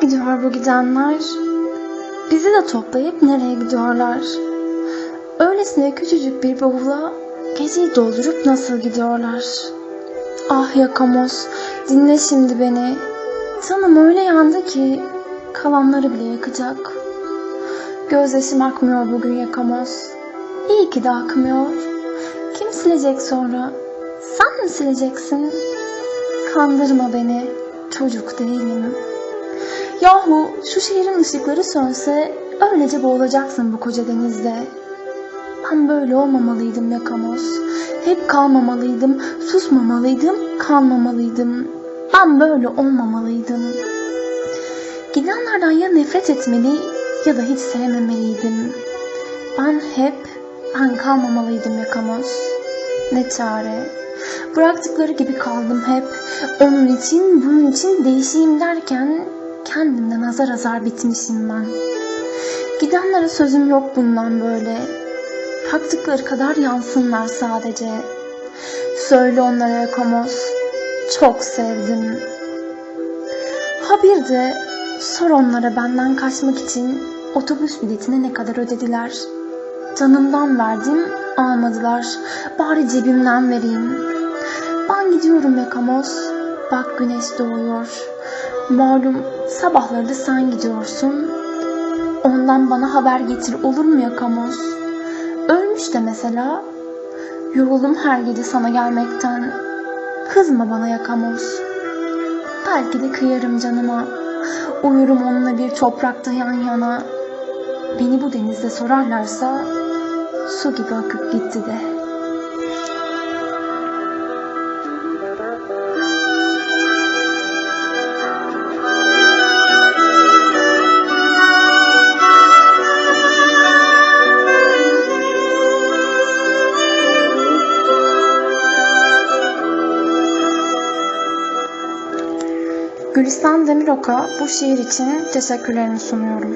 gidiyor bu gidenler? Bizi de toplayıp nereye gidiyorlar? Öylesine küçücük bir bavula geceyi doldurup nasıl gidiyorlar? Ah yakamoz, dinle şimdi beni. Canım öyle yandı ki kalanları bile yakacak. Gözyaşım akmıyor bugün yakamoz. İyi ki de akmıyor. Kim silecek sonra? Sen mi sileceksin? Kandırma beni. Çocuk değilim. Yahu şu şehrin ışıkları sönse öylece boğulacaksın bu koca denizde. Ben böyle olmamalıydım yakamoz. Hep kalmamalıydım, susmamalıydım, kalmamalıydım. Ben böyle olmamalıydım. Gidenlerden ya nefret etmeli ya da hiç sevmemeliydim. Ben hep ben kalmamalıydım yakamoz. Ne çare. Bıraktıkları gibi kaldım hep. Onun için bunun için değişeyim derken kendimden azar azar bitmişim ben. Gidenlere sözüm yok bundan böyle. Taktıkları kadar yansınlar sadece. Söyle onlara Yakamoz. Çok sevdim. Ha bir de sor onlara benden kaçmak için otobüs biletine ne kadar ödediler. Canımdan verdim almadılar. Bari cebimden vereyim. Ben gidiyorum Yakamoz. Bak güneş doğuyor. Malum sabahları da sen gidiyorsun. Ondan bana haber getir olur mu Yakamoz? Ölmüş de mesela. Yoruldum her gece sana gelmekten. Kızma bana Yakamoz. Belki de kıyarım canıma. Uyurum onunla bir toprakta yan yana. Beni bu denizde sorarlarsa su gibi akıp gitti de. Gülistan Demirok'a bu şiir için teşekkürlerimi sunuyorum.